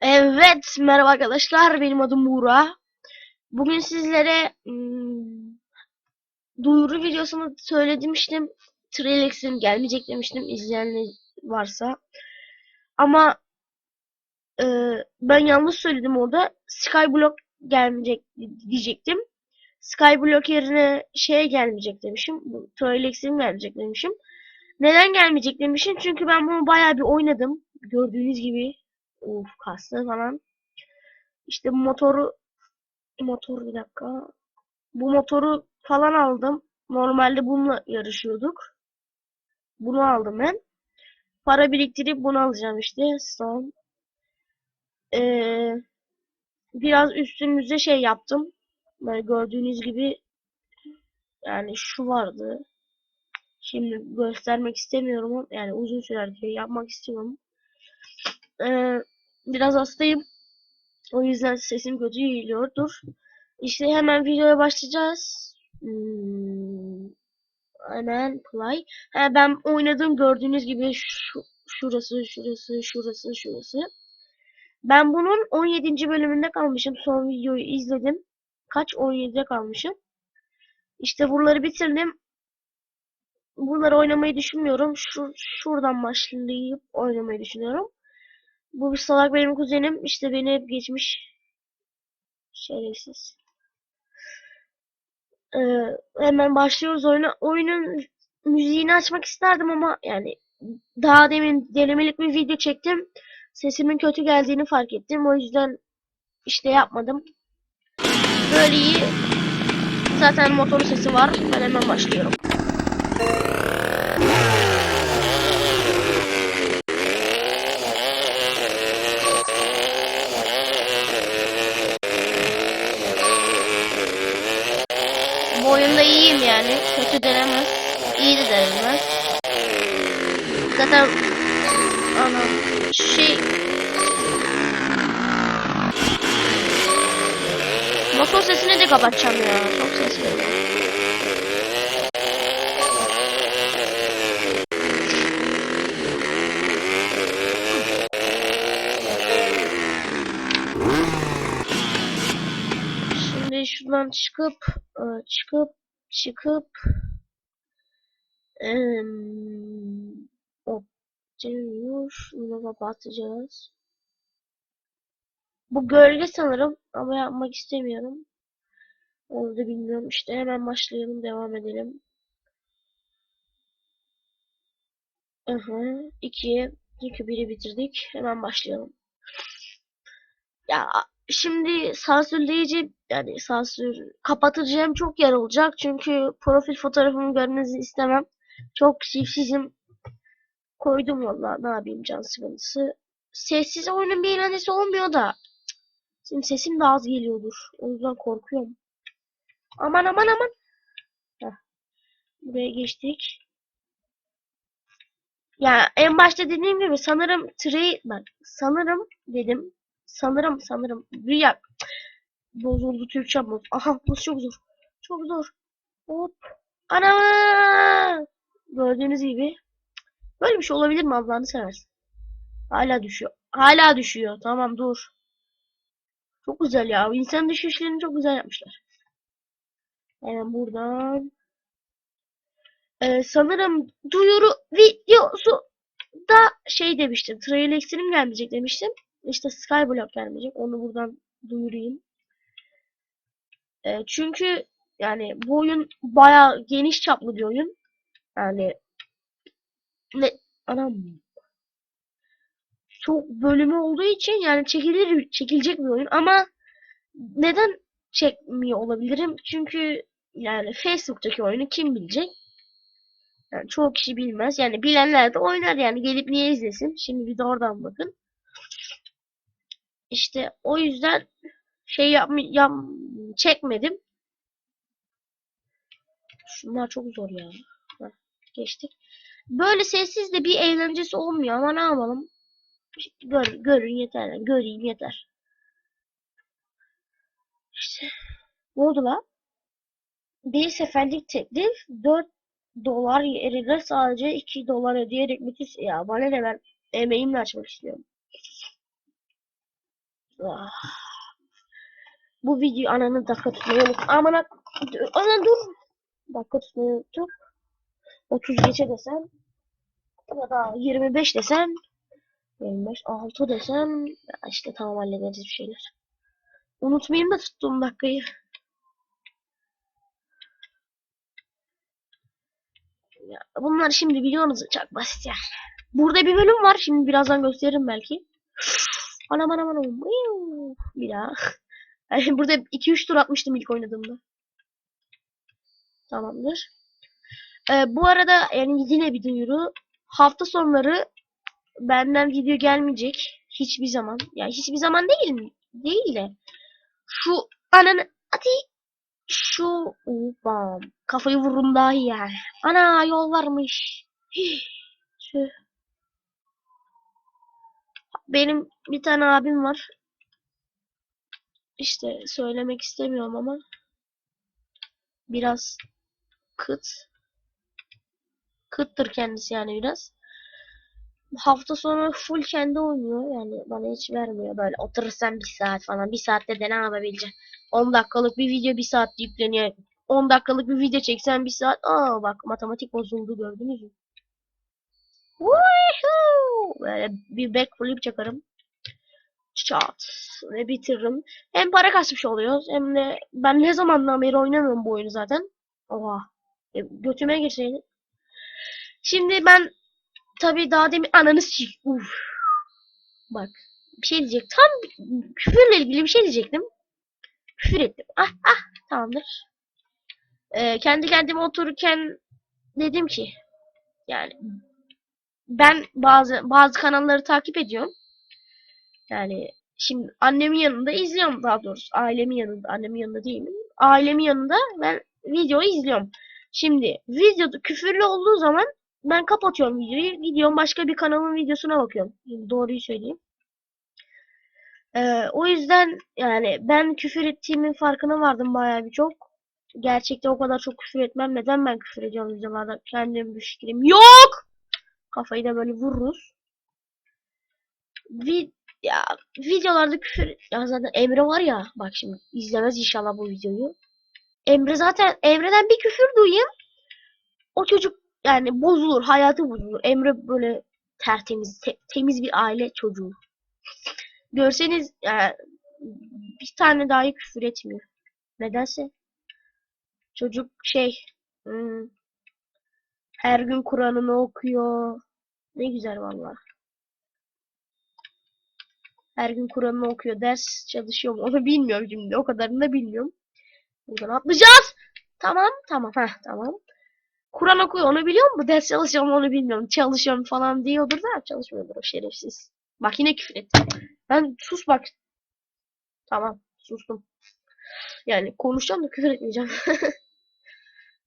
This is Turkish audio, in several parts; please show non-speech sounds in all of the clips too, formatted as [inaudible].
Evet, merhaba arkadaşlar. Benim adım Buğra. Bugün sizlere hmm, duyuru videosunu söylemiştim. Trailers'in gelmeyecek demiştim izleyenler varsa. Ama e, ben yanlış söyledim orada. Skyblock gelmeyecek diyecektim. Skyblock yerine şeye gelmeyecek demişim. Bu Trailers'in gelecek demişim. Neden gelmeyecek demişim? Çünkü ben bunu bayağı bir oynadım. Gördüğünüz gibi. Uf kastı falan. İşte motoru motor bir dakika. Bu motoru falan aldım. Normalde bununla yarışıyorduk. Bunu aldım ben. Para biriktirip bunu alacağım işte. Son. Ee, biraz üstümüze şey yaptım. Böyle gördüğünüz gibi yani şu vardı. Şimdi göstermek istemiyorum. Yani uzun sürer diye yapmak istiyorum. Ee, biraz hastayım. O yüzden sesim kötü geliyordur. İşte hemen videoya başlayacağız. Hmm, hemen play. Ha, ben oynadım gördüğünüz gibi şu, şurası, şurası, şurası, şurası. Ben bunun 17. bölümünde kalmışım. Son videoyu izledim. Kaç? 17'de kalmışım. İşte buraları bitirdim. Buraları oynamayı düşünmüyorum. Şu, şuradan başlayıp oynamayı düşünüyorum. Bu bir salak benim kuzenim. İşte beni hep geçmiş. Şerefsiz. Ee, hemen başlıyoruz oyuna. Oyunun müziğini açmak isterdim ama yani daha demin denemelik bir video çektim. Sesimin kötü geldiğini fark ettim. O yüzden işte yapmadım. Böyle iyi. Zaten motor sesi var. Ben hemen başlıyorum. Yani. Kötü denemez. İyi de denemez. Zaten ana şey Motor sesini de kapatacağım ya. Çok ses geliyor. Şimdi şuradan çıkıp e, çıkıp çıkıp hop diyor. Bunu kapatacağız. Bu gölge sanırım ama yapmak istemiyorum. Onu da bilmiyorum. İşte hemen başlayalım. Devam edelim. Aha, 2 çünkü biri bitirdik. Hemen başlayalım. Ya şimdi sansürleyici yani sansür kapatacağım çok yer olacak. Çünkü profil fotoğrafımı görmenizi istemem. Çok şifsizim. Koydum valla ne yapayım can sıkıntısı. Sessiz oyunun bir eğlencesi olmuyor da. Şimdi sesim de az geliyordur. O yüzden korkuyorum. Aman aman aman. Heh. Buraya geçtik. Ya en başta dediğim gibi sanırım trade ben sanırım dedim. Sanırım sanırım rüya bozuldu Türkçe bozuldu. Aha bu çok zor. Çok zor. Hop. Ana! Gördüğünüz gibi. Böyle bir şey olabilir mi Allah'ını seversin. Hala düşüyor. Hala düşüyor. Tamam dur. Çok güzel ya. İnsan düşüşlerini çok güzel yapmışlar. Hemen buradan. Ee, sanırım duyuru videosu da şey demiştim. Trail Extreme gelmeyecek demiştim. İşte Skyblock gelmeyecek. Onu buradan duyurayım. Ee, çünkü yani bu oyun bayağı geniş çaplı bir oyun. Yani ne anam çok bölümü olduğu için yani çekilir çekilecek bir oyun ama neden çekmiyor olabilirim? Çünkü yani Facebook'taki oyunu kim bilecek? Yani çoğu kişi bilmez. Yani bilenler de oynar yani gelip niye izlesin? Şimdi bir de oradan bakın. İşte o yüzden şey yapm yap çekmedim. Şunlar çok zor ya. Heh, geçtik. Böyle sessiz de bir eğlencesi olmuyor ama ne yapalım? Gör, görün yeter. Göreyim yeter. İşte. Ne oldu lan? Bir seferlik teklif 4 dolar yerine sadece 2 dolar ödeyerek müthiş ya bana ne ben emeğimle açmak istiyorum. Ah. Bu video ananı dakika tutmayı unut. Amına ana dur. Dakika tutmayı unuttum. 30 geçe desem ya da 25 desem 25 6 desem işte tamam hallederiz bir şeyler. Unutmayayım da tuttuğum dakikayı. Ya, bunlar şimdi biliyorsunuz çok basit yani. Burada bir bölüm var. Şimdi birazdan gösteririm belki. Anam anam anam. Bir daha. [laughs] Burada 2-3 tur atmıştım ilk oynadığımda. Tamamdır. Ee, bu arada yani yine bir duyuru. Hafta sonları benden video gelmeyecek. Hiçbir zaman. Yani hiçbir zaman değil mi? Değil de. Şu ananı hadi şu bam kafayı vururum daha iyi yani. Ana yol varmış. Tüh. Benim bir tane abim var. İşte söylemek istemiyorum ama biraz kıt. Kıttır kendisi yani biraz. Hafta sonu full kendi oynuyor yani bana hiç vermiyor böyle oturursan bir saat falan bir saatte de ne yapabileceksin 10 dakikalık bir video bir saat yükleniyor 10 dakikalık bir video çeksen bir saat aa bak matematik bozuldu gördünüz mü! Böyle bir backflip çakarım çat ve bitiririm hem para kasmış oluyoruz hem de ben ne zamandan beri oynamıyorum bu oyunu zaten oha e, götüme girseydi şimdi ben Tabii daha demin ananı sik. Uf. Bak bir şey diyecek. Tam küfürle ilgili bir şey diyecektim. Küfür ettim. Ah ah tamamdır. Ee, kendi kendime otururken dedim ki yani ben bazı bazı kanalları takip ediyorum. Yani şimdi annemin yanında izliyorum daha doğrusu. Ailemin yanında, annemin yanında değil mi? Ailemin yanında ben videoyu izliyorum. Şimdi videoda küfürlü olduğu zaman ben kapatıyorum videoyu. Gidiyorum başka bir kanalın videosuna bakıyorum. Şimdi doğruyu söyleyeyim. Ee, o yüzden yani ben küfür ettiğimin farkına vardım bayağı bir çok. Gerçekte o kadar çok küfür etmem. Neden ben küfür ediyorum videolarda? Kendim bir fikrim yok. Kafayı da böyle vururuz. Vi ya videolarda küfür ya zaten Emre var ya bak şimdi izlemez inşallah bu videoyu. Emre zaten Emre'den bir küfür duyayım. O çocuk yani bozulur, hayatı bozulur. Emre böyle tertemiz, te- temiz bir aile çocuğu. Görseniz yani bir tane dahi küfür etmiyor. Nedense. Çocuk şey hmm, her gün Kur'an'ını okuyor. Ne güzel valla. Her gün Kur'an'ını okuyor. Ders çalışıyor mu? [laughs] Onu bilmiyorum şimdi. O kadarını da bilmiyorum. Buradan atlayacağız. Tamam, tamam. Heh, tamam. Kur'an okuyor onu biliyor mu? Ders çalışıyorum onu bilmiyorum. Çalışıyorum falan diyordur da çalışmıyordur o şerefsiz. Bak yine küfür etti. Ben sus bak. Tamam sustum. Yani konuşacağım da küfür etmeyeceğim. [laughs]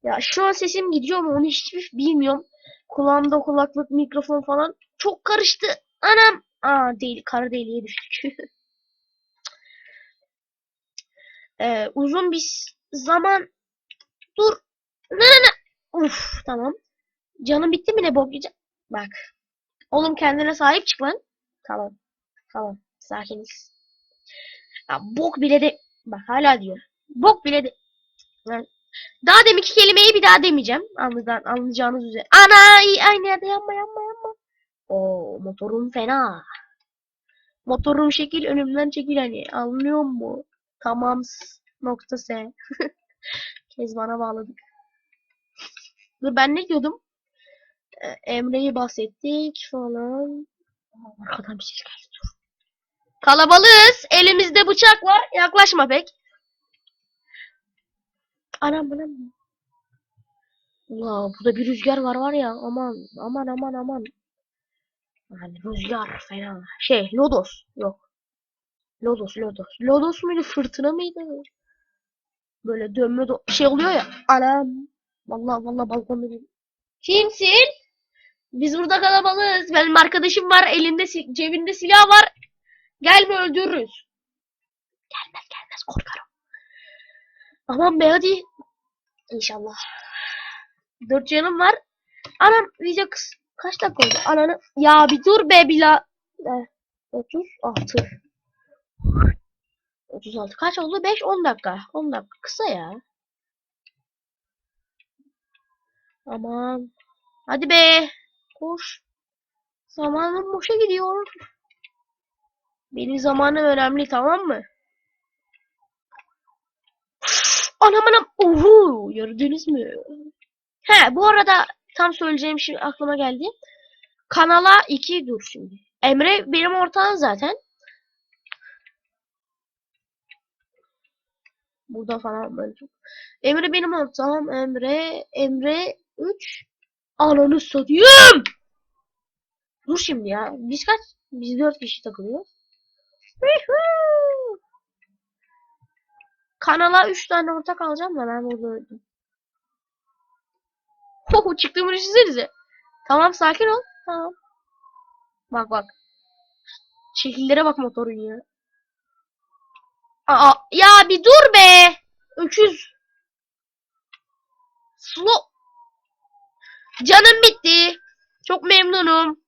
ya şu an sesim gidiyor mu onu hiç bilmiyorum. Kulağımda kulaklık mikrofon falan çok karıştı. Anam. Aa değil kara deliğe düştük. [laughs] ee, uzun bir zaman dur. Ne ne ne. Uf tamam. Canım bitti mi ne bok? Bak. Oğlum kendine sahip çık lan. Tamam. Tamam. Sakiniz. Ya bok bile de... Bak hala diyor. Bok bile de... Lan. Daha deminki kelimeyi bir daha demeyeceğim. Anlayacağınız, anlayacağınız üzere. Ana! ay- Aynı yerde yanma yanma yanma. Oo motorum fena. Motorum şekil önümden çekil hani. Anlıyor mu? Tamam. Nokta S. [laughs] Kezban'a bağladık. Dur ben ne diyordum? Ee, Emre'yi bahsettik falan. Arkadan bir ses geldi. Kalabalığız. Elimizde bıçak var. Yaklaşma pek. Anam anam. Allah burada bir rüzgar var var ya. Aman aman aman aman. Yani rüzgar fena. Şey lodos. Yok. Lodos lodos. Lodos muydu fırtına mıydı? Böyle dönme do- şey oluyor ya. Anam. Vallahi vallahi balkonda bir. Kimsin? Biz burada kalabalığız. Benim arkadaşım var. Elinde si- cebinde silah var. Gelme öldürürüz. Gelmez gelmez korkarım. Aman be hadi. İnşallah. Dört canım var. Anam video kız. Kaç dakika oldu? Ananı. Ya bir dur be bila. Eh, 36. 36 kaç oldu? 5 10 dakika. 10 dakika kısa ya. Aman. Hadi be. Koş. Zamanım boşa gidiyor. Benim zamanım önemli tamam mı? Anam anam. Uhu. Gördünüz mü? He bu arada tam söyleyeceğim şey aklıma geldi. Kanala 2 dur şimdi. Emre benim ortağım zaten. Burada falan böyle çok. Emre benim ortağım. Emre. Emre 3. Ananı satayım. Dur şimdi ya. Biz kaç? Biz 4 kişi takılıyoruz. Kanala 3 tane ortak alacağım da ben burada öldüm. Hoho çıktığımı düşünsenize. Tamam sakin ol. Tamam. Bak bak. Şekillere bak motorun ya. Aa, ya bir dur be. Öküz. Slow. Canım bitti. Çok memnunum.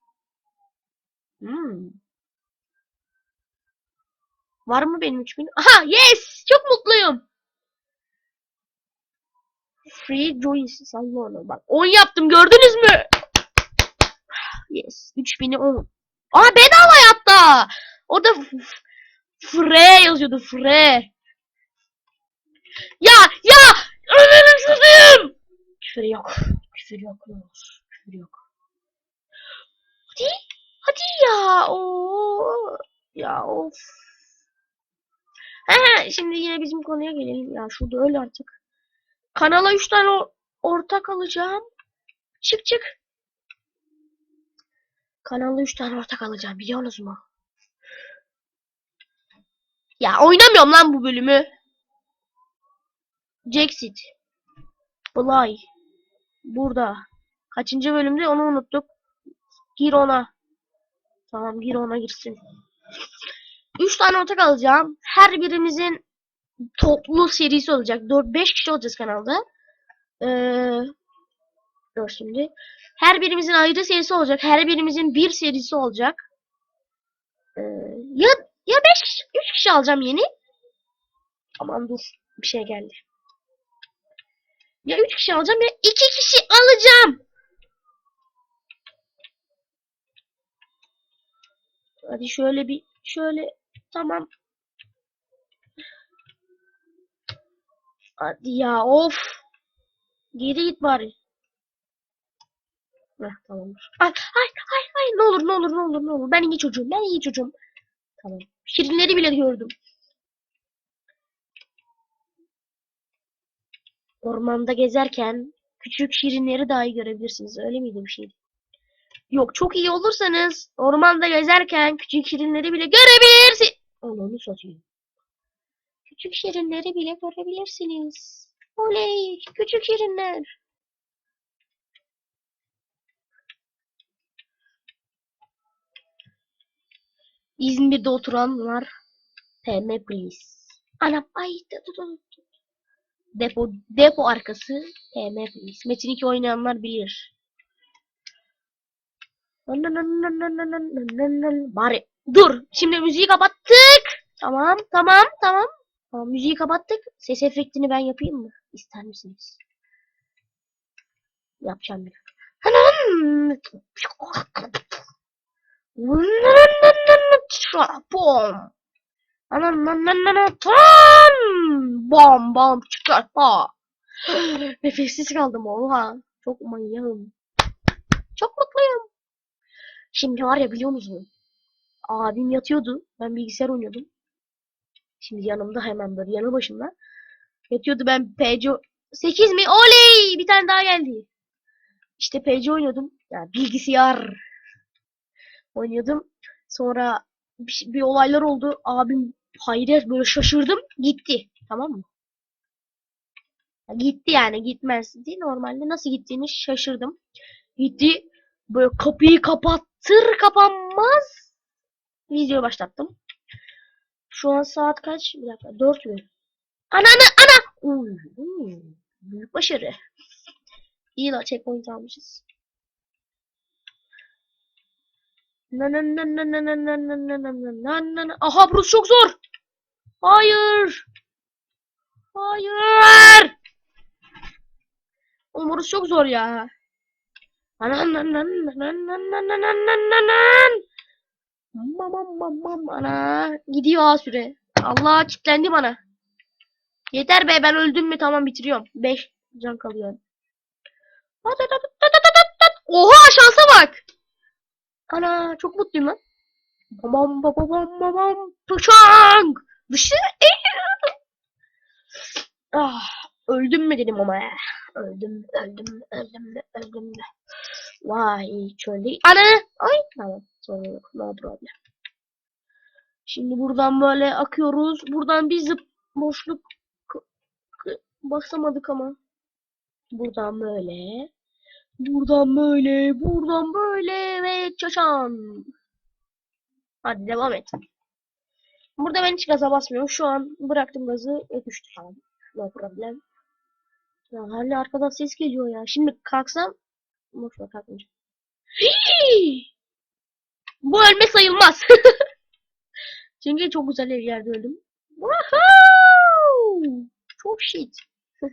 Hmm. Var mı benim 3000? Aha yes! Çok mutluyum. Free joins salla onu bak. 10 yaptım gördünüz mü? Yes. 3000'i 10. Aa bedava hatta. F- f- Fre yazıyordu Fre. Ya ya ölürüm çocuğum. Küfür yok. Küfür yok. Küfür yok. Hadi. Hadi ya. Oo. Ya of. Şimdi yine bizim konuya gelelim. Ya şurada öyle artık. Kanala 3 tane ortak alacağım. Çık çık. Kanala 3 tane ortak alacağım biliyorsunuz mu? Ya oynamıyorum lan bu bölümü. Jacksit. Bly. Burada. Kaçıncı bölümde onu unuttuk. Gir ona. Tamam gir ona girsin. 3 tane ortak alacağım. Her birimizin toplu serisi olacak. 4-5 kişi olacağız kanalda. Ee, dur şimdi. Her birimizin ayrı serisi olacak. Her birimizin bir serisi olacak. Ee, ya ya 5 3 kişi alacağım yeni. Aman dur. Bir şey geldi. Ya 3 kişi alacağım ya 2 kişi alacağım. Hadi şöyle bir şöyle tamam. Hadi ya of. Geri git bari. Heh, tamamdır. Ay ay ay ay ne olur ne olur ne olur ne olur. Ben iyi çocuğum ben iyi çocuğum. Tamam. Şirinleri bile gördüm. Ormanda gezerken küçük şirinleri dahi görebilirsiniz. Öyle miydi bir şey? Yok çok iyi olursanız ormanda gezerken küçük şirinleri bile görebilirsin. Onu satayım. Küçük şirinleri bile görebilirsiniz. Oley küçük şirinler. İzmir'de oturanlar PM please. Anam ay dur dur dur. Depo depo arkası PM please. Metin 2 oynayanlar bilir. Bari dur. Şimdi müziği kapattık. Tamam tamam tamam. Tamam müziği kapattık. Ses efektini ben yapayım mı? İster misiniz? Yapacağım bir. Bom. Bom bom çıkartma. Nefessiz kaldım oha. Çok manyağım. Çok mutluyum. Şimdi var ya biliyor musun? Abim yatıyordu. Ben bilgisayar oynuyordum. Şimdi yanımda hemen böyle yanı başımda. Yatıyordu ben PC 8 mi? Oley! Bir tane daha geldi. İşte PC oynuyordum. Yani bilgisayar oynuyordum. Sonra bir, bir olaylar oldu. Abim hayret böyle şaşırdım. Gitti. Tamam mı? Gitti yani gitmezdi. Normalde nasıl gittiğini şaşırdım. Gitti. Böyle kapıyı kapattır kapanmaz. Video başlattım. Şu an saat kaç? Bir dakika. 4 mü? Ana! Uy, uy, büyük başarı. İyi la checkpoint almışız. Na na na na na na na na na na na na. Aha burası çok zor. Hayır. Hayır. Oğlum burası çok zor ya. Mamam mamam ana. Gidiyor ha süre. Allah kilitlendi bana. Yeter be ben öldüm mü tamam bitiriyorum. 5 can kalıyor. Oha şansa bak. Ana çok mutluyum lan. Babam babam babam pıçang. Dışı. ah, öldüm mü dedim ama ya. Öldüm öldüm öldüm öldüm. Vay çölde. Ana. Ay tamam. Sorun yok. No problem. Şimdi buradan böyle akıyoruz. Buradan bir zıp boşluk basamadık ama. Buradan böyle. Buradan böyle. Buradan böyle ve çaşan. Hadi devam et. Burada ben hiç gaza basmıyorum. Şu an bıraktım gazı ve düştü tamam. No problem. Ya hala arkadan ses geliyor ya. Şimdi kalksam boş ver kalkmayacağım. Hii! Bu ölme sayılmaz. [laughs] Çünkü çok güzel bir yerde öldüm. Woohoo! Çok shit. [laughs]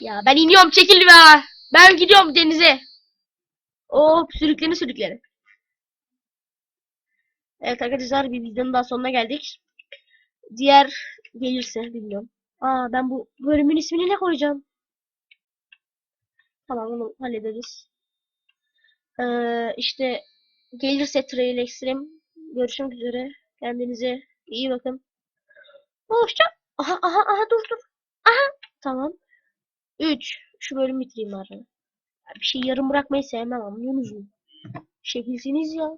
ya ben iniyorum çekil be. Ben gidiyorum denize. Oh sürükleni sürükleni. Evet arkadaşlar bir videonun daha sonuna geldik. Diğer gelirse bilmiyorum. Aa ben bu bölümün ismini ne koyacağım? Tamam onu hallederiz. Ee, işte gelirse Trail Extreme görüşmek üzere. Kendinize iyi bakın. Hoşça. Aha aha aha dur dur. Aha tamam. 3. Şu bölümü bitireyim bari. Bir şey yarım bırakmayı sevmem anlıyorsunuz mu? Şekilsiniz ya.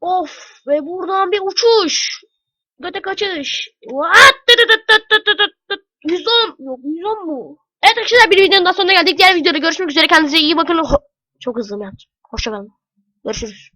Of ve buradan bir uçuş. Göte kaçış. What? Tıt tıt tıt tıt tıt tıt tıt. 110. Yok 110 mu? Evet arkadaşlar bir videonun daha sonuna geldik. Diğer videoda görüşmek üzere. Kendinize iyi bakın. Ho- Çok hızlı yaptım. Hoşçakalın. Görüşürüz.